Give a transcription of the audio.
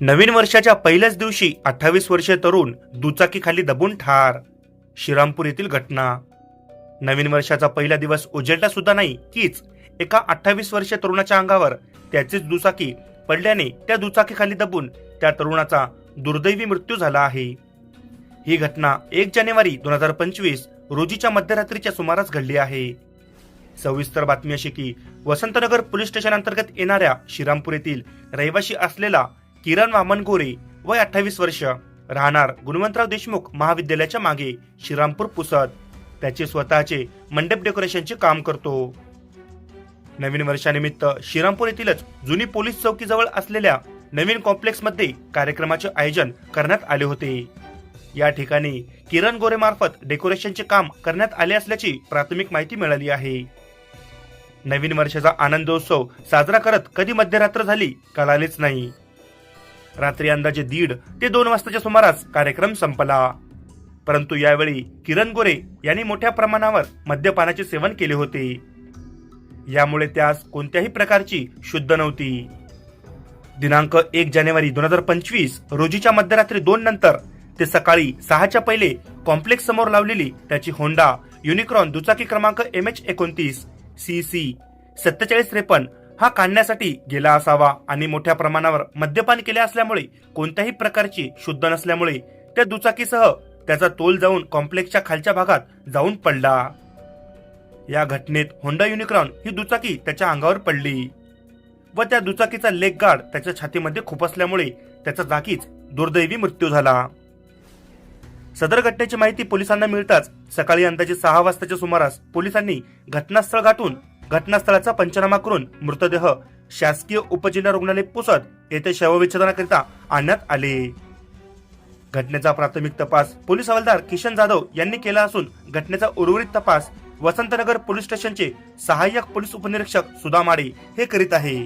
नवीन वर्षाच्या पहिल्याच दिवशी अठ्ठावीस वर्षीय तरुण दुचाकीखाली दबून ठार. श्रीरामपूर येथील घटना. नवीन वर्षाचा पहिला दिवस उजेडला सुद्धा नाही कीच एका अठ्ठावीस वर्षीय तरुणाच्या अंगावर त्याचीच दुचाकी पडल्याने त्या दुचाकीखाली दबून त्या तरुणाचा दुर्दैवी मृत्यू झाला आहे. ही घटना एक जानेवारी दोन हजार पंचवीस रोजीच्या मध्यरात्रीच्या सुमारास घडली आहे. सविस्तर बातमी अशी की वसंतनगर पोलीस स्टेशन अंतर्गत येणाऱ्या श्रीरामपूर येथील रहिवाशी असलेला किरण वामन गोरे वय अठ्ठावीस वर्ष. राहणार गुणवंतराव देशमुख महाविद्यालयाच्या मागे श्रीरामपूर पुसद. त्याचे स्वतःचे मंडप डेकोरेशनचे काम करतो. नवीन वर्षानिमित्त श्रीरामपूर येथीलच जुनी पोलीस चौकीजवळ असलेल्या नवीन कॉम्प्लेक्समध्ये कार्यक्रमाचे आयोजन करण्यात आले होते. या ठिकाणी किरण गोरे मार्फत डेकोरेशनचे काम करण्यात आले असल्याची प्राथमिक माहिती मिळाली आहे. नवीन वर्षाचा आनंदोत्सव साजरा करत कधी मध्यरात्र झाली कळालेच नाही. रात्री अंदाजे दीड ते दोन वाजताच्या सुमारास कार्यक्रम संपला. परंतु यावेळी किरण गोरे यांनी मोठ्या प्रमाणावर मद्यपानाचे सेवन केले होते. यामुळे त्यास कोणत्याही प्रकारची शुद्ध नव्हती. दिनांक एक जानेवारी दोन हजार पंचवीस रोजीच्या मध्यरात्री दोन नंतर ते सकाळी सहाच्या पहिले कॉम्प्लेक्स समोर लावलेली त्याची होंडा युनिक्रॉन दुचाकी क्रमांक एम एच एकोणतीस सी सी सत्तेचाळीस त्रेपन्न हा काढण्यासाठी गेला असावा आणि मोठ्या प्रमाणावर मद्यपान केले असल्यामुळे कोणत्याही प्रकारची शुद्ध नसल्यामुळे त्या दुचाकीसह त्याचा तोल जाऊन कॉम्प्लेक्सच्या खालच्या भागात जाऊन पडला. या घटनेत होंडा युनिक्रॉन ही दुचाकी त्याच्या अंगावर पडली व त्या दुचाकीचा लेग गार्ड त्याच्या छातीमध्ये खुपसल्यामुळे त्याचा जागीच दुर्दैवी मृत्यू झाला. सदर घटनेची माहिती पोलिसांना मिळताच सकाळी अंदाजे सहा वाजताच्या सुमारास पोलिसांनी घटनास्थळ गाठून घटनास्थळाचा पंचनामा करून मृतदेह शासकीय उपजिल्हा रुग्णालय पुसद येथे शवविच्छेदनाकरिता आणण्यात आले. घटनेचा प्राथमिक तपास पोलीस हवालदार किशन जाधव यांनी केला असून घटनेचा उर्वरित तपास वसंतनगर पोलीस स्टेशनचे सहाय्यक पोलीस उपनिरीक्षक सुधा माडे हे करीत आहे.